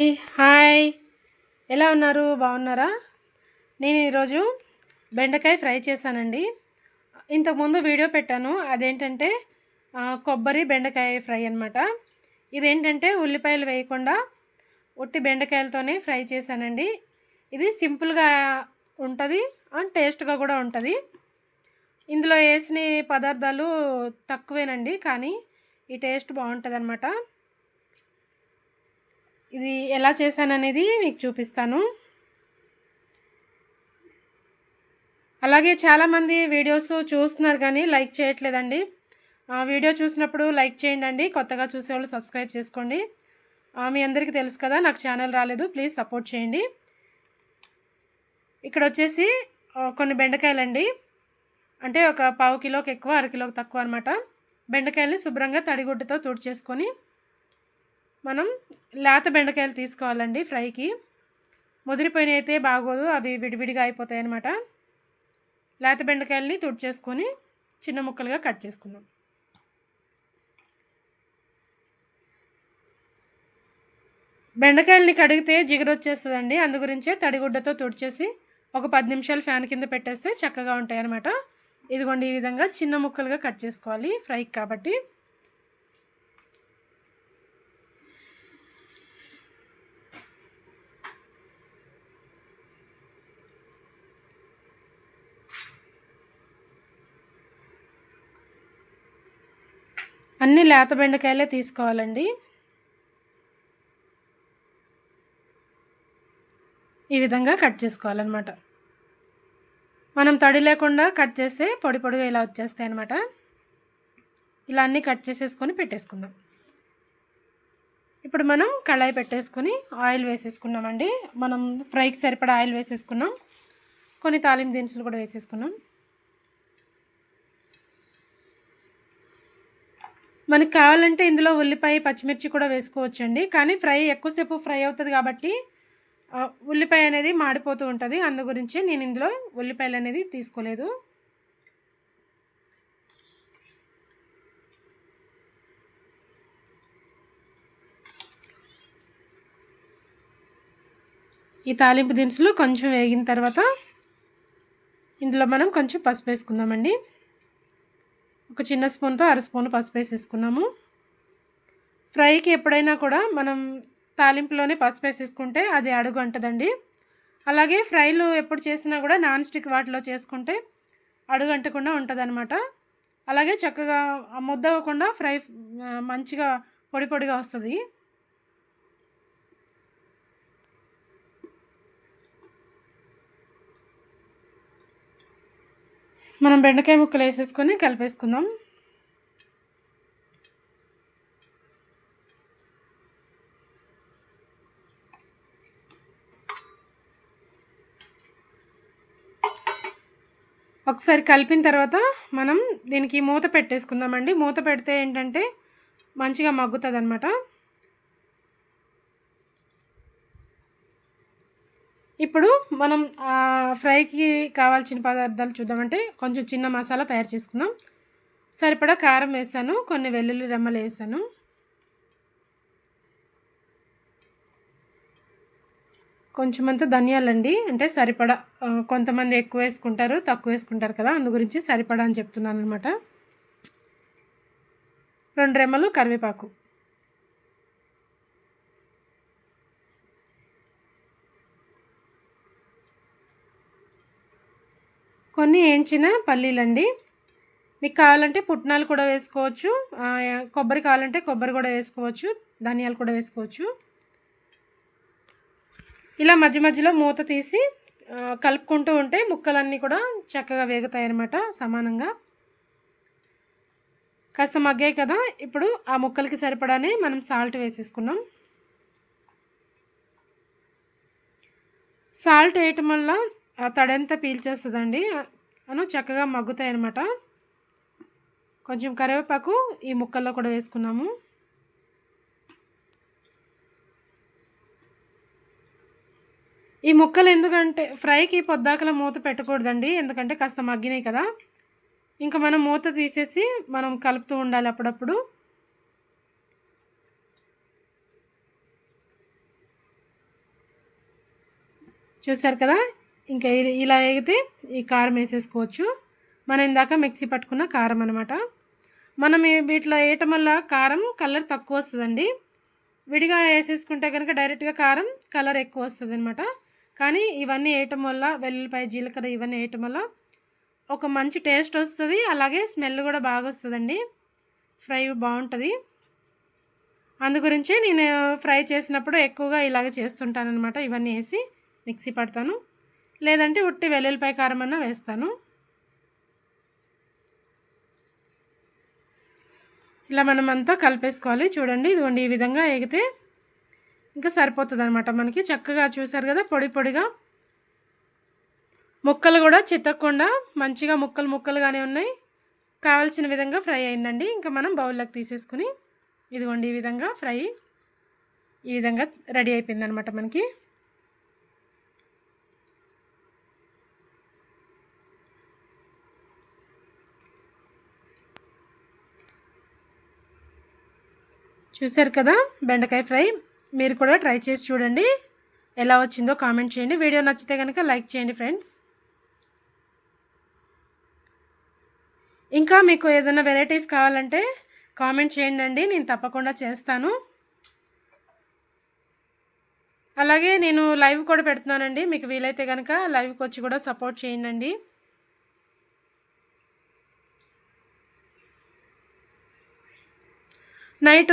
Hi. ఎలా ఉన్నారు? బాగున్నారా? నేను ఈరోజు బెండకాయ ఫ్రై చేశానండి. ఇంతకుముందు వీడియో పెట్టాను. అదేంటంటే కొబ్బరి బెండకాయ ఫ్రై అనమాట ఇదేంటంటే ఉల్లిపాయలు వేయకుండా ఉట్టి బెండకాయలతోనే ఫ్రై చేశానండి. ఇది సింపుల్గా ఉంటుంది. అండ్ టేస్ట్గా కూడా ఉంటుంది. ఇందులో వేసిన పదార్థాలు తక్కువేనండి. కానీ ఈ టేస్ట్ బాగుంటుంది ఇది ఎలా చేశాననేది మీకు చూపిస్తాను. అలాగే చాలామంది వీడియోస్ చూస్తున్నారు కానీ లైక్ చేయట్లేదండి. వీడియో చూసినప్పుడు లైక్ చేయండి కొత్తగా చూసేవాళ్ళు సబ్స్క్రైబ్ చేసుకోండి. మీ అందరికీ తెలుసు కదా నాకు ఛానల్ రాలేదు. ప్లీజ్ సపోర్ట్ చేయండి. ఇక్కడ వచ్చేసి కొన్ని బెండకాయలండి. అంటే ఒక పావు కిలోకి ఎక్కువ అరకిలోకి తక్కువ అనమాట బెండకాయల్ని శుభ్రంగా తడిగుడ్డతో తుడిచేసుకొని మనం లేత బెండకాయలు తీసుకోవాలండి ఫ్రైకి. ముదిరిపోయిన అయితే బాగోదు అవి విడివిడిగా అయిపోతాయి అన్నమాట. లేత బెండకాయల్ని తుడిచేసుకొని చిన్న ముక్కలుగా కట్ చేసుకుందాం. బెండకాయల్ని కడిగితే జిగురు వచ్చేస్తుందండి. అందు గురించే తడిగుడ్డతో తుడిచేసి ఒక పది నిమిషాలు ఫ్యాన్ కింద పెట్టేస్తే చక్కగా ఉంటాయి అన్నమాట ఇదిగోండి ఈ విధంగా చిన్న ముక్కలుగా కట్ చేసుకోవాలి ఫ్రైకి కాబట్టి. అన్ని లేత బెండకాయలే తీసుకోవాలండి. ఈ విధంగా కట్ చేసుకోవాలన్నమాట. మనం తడి లేకుండా కట్ చేస్తే పొడి పొడిగా ఇలా వచ్చేస్తాయి అనమాట ఇలా అన్నీ కట్ చేసేసుకొని పెట్టేసుకుందాం. ఇప్పుడు మనం కళాయి పెట్టేసుకొని ఆయిల్ వేసేసుకున్నామండి. మనం ఫ్రైకి సరిపడా ఆయిల్ వేసేసుకున్నాం. కొన్ని తాలింపు దినుసులు కూడా వేసేసుకున్నాం. మనకు కావాలంటే ఇందులో ఉల్లిపాయ పచ్చిమిర్చి కూడా వేసుకోవచ్చండి. కానీ ఫ్రై ఎక్కువసేపు ఫ్రై అవుతుంది కాబట్టి ఉల్లిపాయ అనేది మాడిపోతూ ఉంటుంది. అందు గురించి నేను ఇందులో ఉల్లిపాయలు అనేది తీసుకోలేదు. ఈ తాలింపు దినుసులు కొంచెం వేగిన తర్వాత ఇందులో మనం కొంచెం పసుపు వేసుకుందామండి. ఒక చిన్న స్పూన్తో అర స్పూన్ పసుపు వేసేసుకున్నాము. ఫ్రైకి ఎప్పుడైనా కూడా మనం తాలింపులోనే పసుపు వేసేసుకుంటే అది అడుగు అంటదండి. అలాగే ఫ్రైలు ఎప్పుడు చేసినా కూడా నాన్ స్టిక్ వాటిలో చేసుకుంటే అడుగు అంటకుండా ఉంటుందన్నమాట. అలాగే చక్కగా ముద్ద అవ్వకుండా ఫ్రై మంచిగా పొడి పొడిగా వస్తుంది. మనం బెండకాయ ముక్కలు వేసేసుకొని కలిపేసుకుందాం. ఒకసారి కలిపిన తర్వాత మనం దీనికి మూత పెట్టేసుకుందామండి. మూత పెడితే ఏంటంటే మంచిగా మగ్గుతుంది అనమాట ఇప్పుడు మనం ఫ్రైకి కావాల్సిన పదార్థాలు చూద్దామంటే కొంచెం చిన్న మసాలా తయారు చేసుకుందాం. సరిపడా కారం వేసాను కొన్ని వెల్లుల్లి రెమ్మలు వేసాను. కొంచెం అంత ధనియాలండి అంటే సరిపడా కొంతమంది ఎక్కువ వేసుకుంటారు తక్కువ వేసుకుంటారు కదా అందు గురించి సరిపడా అని చెప్తున్నాను అనమాట రెండు రెమ్మలు కరివేపాకు. కొన్ని వేయించిన పల్లీలండి. మీకు కావాలంటే పుట్నాలు కూడా వేసుకోవచ్చు. కొబ్బరి కావాలంటే కొబ్బరి కూడా వేసుకోవచ్చు. ధనియాలు కూడా వేసుకోవచ్చు. ఇలా మధ్య మధ్యలో మూత తీసి కలుపుకుంటూ ఉంటే ముక్కలన్నీ కూడా చక్కగా వేగుతాయి అన్నమాట సమానంగా. కాస్త మగ్గాయి కదా ఇప్పుడు ఆ ముక్కలకి సరిపడానే మనం సాల్ట్ వేసేసుకున్నాం. సాల్ట్ వేయటం వల్ల ఆ తడంతా పీల్చేస్తుందండి. అను చక్కగా మగ్గుతాయి అన్నమాట కొంచెం కరివేపాకు ఈ ముక్కల్లో కూడా వేసుకున్నాము. ఈ ముక్కలు ఎందుకంటే ఫ్రైకి పొద్దాకల మూత పెట్టకూడదండి. ఎందుకంటే కాస్త మగ్గినాయి కదా. ఇంకా మనం మూత తీసేసి మనం కలుపుతూ ఉండాలి అప్పుడప్పుడు. చూసారు కదా? ఇంకా ఇలా వేగితే ఈ కారం వేసేసుకోవచ్చు. మనం ఇందాక మిక్సీ పట్టుకున్న కారం అనమాట మనం వీటిలో వేయటం వల్ల కారం కలర్ తక్కువ వస్తుందండి. విడిగా వేసేసుకుంటే కనుక డైరెక్ట్గా కారం కలర్ ఎక్కువ వస్తుంది అనమాట కానీ ఇవన్నీ వేయటం వల్ల వెల్లుల్లిపాయ జీలకర్ర ఇవన్నీ వేయటం వల్ల ఒక మంచి టేస్ట్ వస్తుంది. అలాగే స్మెల్ కూడా బాగా వస్తుందండి. ఫ్రై బాగుంటుంది. అందుగురించి నేను ఫ్రై చేసినప్పుడు ఎక్కువగా ఇలాగ చేస్తుంటాను అనమాట ఇవన్నీ వేసి మిక్సీ పడతాను. లేదంటే ఉట్టి వెల్లుల్లిపాయ కారం అన్నా వేస్తాను. ఇలా మనం అంతా కలిపేసుకోవాలి. చూడండి ఇదిగోండి ఈ విధంగా ఎగితే ఇంకా సరిపోతుంది అనమాట మనకి. చక్కగా చూసారు కదా పొడి పొడిగా. ముక్కలు కూడా చిత్తకుండా మంచిగా ముక్కలు ముక్కలుగానే ఉన్నాయి. కావాల్సిన విధంగా ఫ్రై అయిందండి. ఇంకా మనం బౌల్లోకి తీసేసుకుని ఇదిగోండి ఈ విధంగా ఫ్రై ఈ విధంగా రెడీ అయిపోయిందనమాట మనకి. చూశారు కదా? బెండకాయ ఫ్రై. మీరు కూడా ట్రై చేసి చూడండి. ఎలా వచ్చిందో కామెంట్ చేయండి. వీడియో నచ్చితే కనుక లైక్ చేయండి ఫ్రెండ్స్. ఇంకా మీకు ఏదైనా వెరైటీస్ కావాలంటే కామెంట్ చేయండి అండి. నేను తప్పకుండా చేస్తాను. అలాగే నేను లైవ్ కూడా పెడుతున్నానండి. మీకు వీలైతే కనుక లైవ్కి వచ్చి కూడా సపోర్ట్ చేయండి నైట్